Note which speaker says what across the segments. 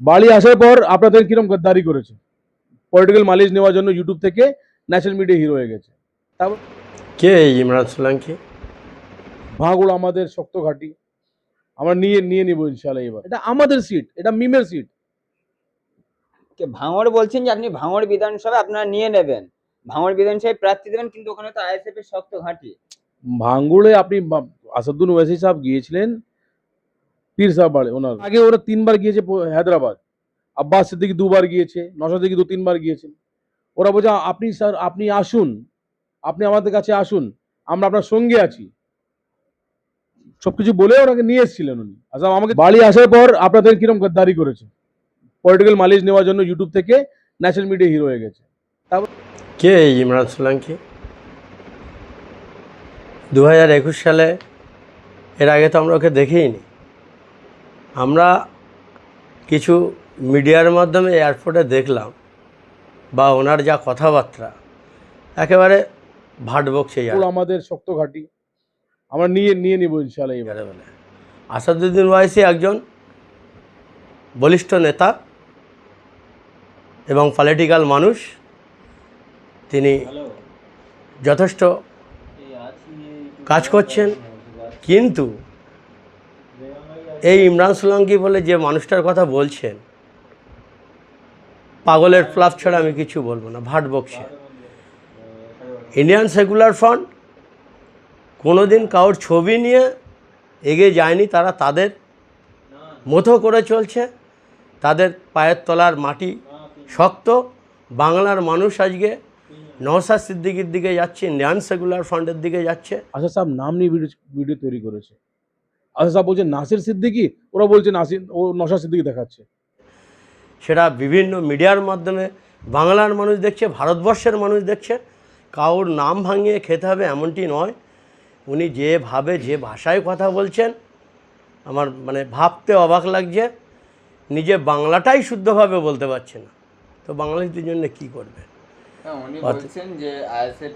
Speaker 1: বাড়ি আসার পর আপনাদের কীরকম গদ্দারি করেছে? পলিটিক্যাল মাইলেজ নেওয়ার জন্য ইউটিউব থেকে ন্যাশনাল মিডিয়া হিরো হয়ে গেছে। তারপর
Speaker 2: কে ইমরান সোলাঙ্কি?
Speaker 1: ভাঙড় আমাদের শক্ত ঘাটি। আমরা নিয়ে নিয়ে নিবো ইনশাল্লাহ এবার। এটা আমাদের সিট এটা মিমের সিট
Speaker 3: কে ভাঙড় বলছেন যে আপনি ভাঙড় বিধানসভা আপনারা নিয়ে নেবেন। ভাঙড় বিধানসভায় প্রার্থী দেবেন কিন্তু ওখানে তো আইএসএফ এর শক্ত ঘাঁটি।
Speaker 1: ভাঙ্গুড়ে আপনি আসাদুল ওয়াইসি সাহেব গিয়েছিলেন পীর সাহেব ওনার। আগে ওরা তিনবার গিয়েছে হায়দ্রাবাদ। আব্বাস সিদ্দিকি দুবার গিয়েছে নশা সিদ্দিকি দু তিনবার গিয়েছেন ওরা বলছে আপনি স্যার, আপনি আসুন। আপনি আমাদের কাছে আসুন। আমরা আপনার সঙ্গে আছি। সবকিছু বলে ওনাকে নিয়ে এসেছিলেন উনি। আচ্ছা আমাকে বাড়ি আসার পর আপনাদের কীরকম গদ্দারি করেছে? পলিটিক্যাল মাইলেজ নেওয়ার জন্য ইউটিউব থেকে ন্যাশনাল মিডিয়া হিরো হয়ে গেছে।
Speaker 2: তারপর কে ইমরান সোলাঙ্কি দু হাজার একুশ সালে, এর আগে তো আমরা ওকে দেখিনি। আমরা কিছু মিডিয়ার মাধ্যমে এয়ারপোর্টে দেখলাম বা ওনার যা কথাবার্তা একেবারে ভাট বকছে
Speaker 1: আমাদের শক্ত ঘাটি। আমরা নিয়ে নিয়ে নিবো ইনশাল্লাহ এবারে।
Speaker 2: বলে আসাদুদ্দিন ওয়াইসি একজন বলিষ্ঠ নেতা এবং পলিটিক্যাল মানুষ। তিনি যথেষ্ট কাজ করছেন। কিন্তু এই ইমরান সোলাঙ্কি বলে যে মানুষটার কথা বলছেন, পাগলের ফ্লাফ ছাড়া আমি কিছু বলব না, ভাট বকছে। ইন্ডিয়ান সেকুলার ফ্রন্ট কোনোদিন কারোর ছবি নিয়ে এগিয়ে যায়নি, তারা তাদের মতো করে চলছে, তাদের পায়ের তলার মাটি শক্ত। বাংলার মানুষ আজকে নওসাদ সিদ্দিকির দিকে যাচ্ছে, ইন্ডিয়ান সেকুলার ফ্রন্টের দিকে যাচ্ছে।
Speaker 1: আশা সাহেব, নাম নিয়ে ভিডিও ভিডিও তৈরি করেছে। আশা সাহেব বলছে নাসির সিদ্দিকি ওরা বলছে নাসির ও নশা সিদ্দিকি দেখাচ্ছে।
Speaker 2: সেটা বিভিন্ন মিডিয়ার মাধ্যমে বাংলার মানুষ দেখছে ভারতবর্ষের মানুষ দেখছে। কাউর নাম ভাঙিয়ে খেতে হবে এমনটি নয়। উনি যেভাবে যে ভাষায় কথা বলছেন আমার মানে ভাবতে অবাক লাগছে। নিজে বাংলাটাই শুদ্ধভাবে বলতে পারছে না। তো বাংলাদেশের জন্য কী করবে?
Speaker 3: হ্যাঁ, উনি বলছেন যে আইএসএফ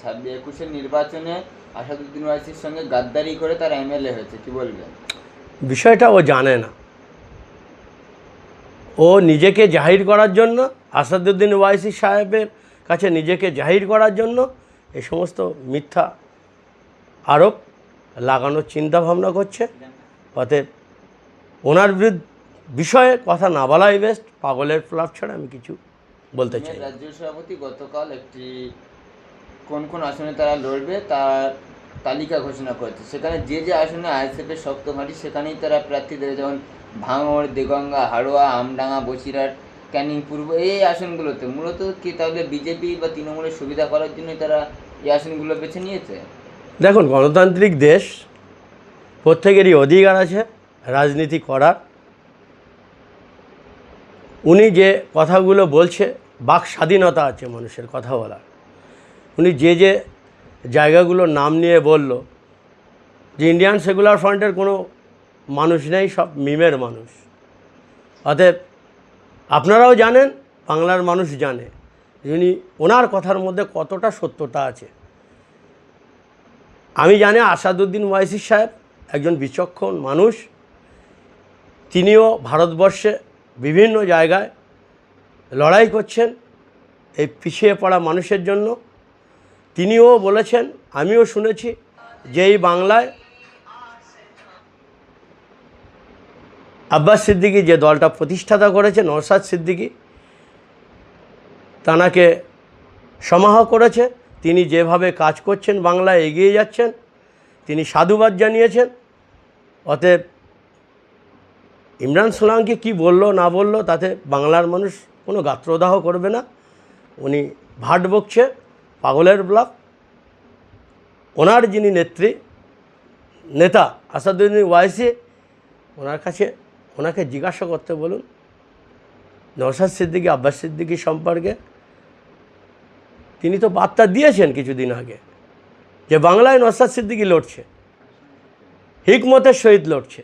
Speaker 3: ছাব্বিশ একুশের নির্বাচনে আসাদুদ্দিন ওয়াইসির সঙ্গে গাদ্দারি করে তার এমএলএ হয়েছে কি বলবেন?
Speaker 2: বিষয়টা ও জানে না। ও নিজেকে জাহির করার জন্য আসাদুদ্দিন ওয়াইসি সাহেবের কাছে নিজেকে জাহির করার জন্য এ সমস্ত মিথ্যা আরোপ লাগানোর চিন্তা ভাবনা করছে। অতএব ওনার বিরুদ্ধ বিষয়ে কথা না বলাই বেস্ট পাগলের ফ্লাপ ছাড়া আমি কিছু বলতে চাই
Speaker 3: রাজ্য সভাপতি গতকাল একটি কোন কোন আসনে তারা লড়বে, তার তালিকা ঘোষণা করেছে। সেখানে যে যে আসনে আইএসএফ এর শক্ত ঘাঁটি সেখানেই তারা প্রার্থী দেবে, যেমন ভাঙড়, দেগঙ্গা, হাড়োয়া, আমডাঙ্গা, বসিরহাট ক্যানিং পূর্ব এই আসনগুলোতে। মূলত কি তাহলে বিজেপি বা তৃণমূলের সুবিধা করার জন্যই তারা এই আসনগুলো বেছে নিয়েছে?
Speaker 2: দেখুন, গণতান্ত্রিক দেশ, প্রত্যেকেরই অধিকার আছে, রাজনীতি করার। উনি যে কথাগুলো বলছে, বাক স্বাধীনতা আছে মানুষের কথা বলার। উনি যে যে জায়গাগুলোর নাম নিয়ে বলল, যে ইন্ডিয়ান সেকুলার ফ্রন্টের কোনো মানুষ নেই, সব মিমের মানুষ। অতএব আপনারাও জানেন, বাংলার মানুষ জানে উনি ওনার কথার মধ্যে কতটা সত্যতা আছে। আমি জানি আসাদুদ্দিন ওয়াইসি সাহেব একজন বিচক্ষণ মানুষ। তিনিও ভারতবর্ষে বিভিন্ন জায়গায় লড়াই করছেন এই পিছিয়ে পড়া মানুষের জন্য। তিনিও বলেছেন, আমিও শুনেছি যে এই বাংলায় আব্বাস সিদ্দিকি যে দলটা প্রতিষ্ঠাতা করেছে নরসাদ সিদ্দিকী, তানাকে সমাহ করেছে। তিনি যেভাবে কাজ করছেন, বাংলায় এগিয়ে যাচ্ছেন, তিনি সাধুবাদ জানিয়েছেন। অতএব ইমরান সোলাঙ্কি কি বলল, না বলল, তাতে বাংলার মানুষ কোনো গাত্রদাহ করবে না। উনি ভাট বকছে। পাগলের ব্লক, ওনার যিনি নেত্রী, নেতা আসাদুদ্দিন ওয়াইসি, ওনার কাছে, ওনাকে জিজ্ঞাসা করতে বলুন। নওশাদ সিদ্দিকী, আব্বাস সিদ্দিকি সম্পর্কে। তিনি তো বার্তা দিয়েছেন কিছুদিন আগে যে বাংলায় নসাদ সিদ্দিকি লড়ছে হিকমতের সহিত লড়ছে।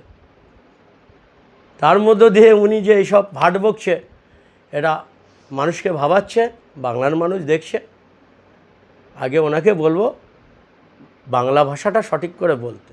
Speaker 2: তার মধ্য দিয়ে উনি যে এইসব ভাট বকছে, এটা মানুষকে ভাবাচ্ছে, বাংলার মানুষ দেখছে। আগে ওনাকে বলব বাংলা ভাষাটা সঠিক করে বলতে।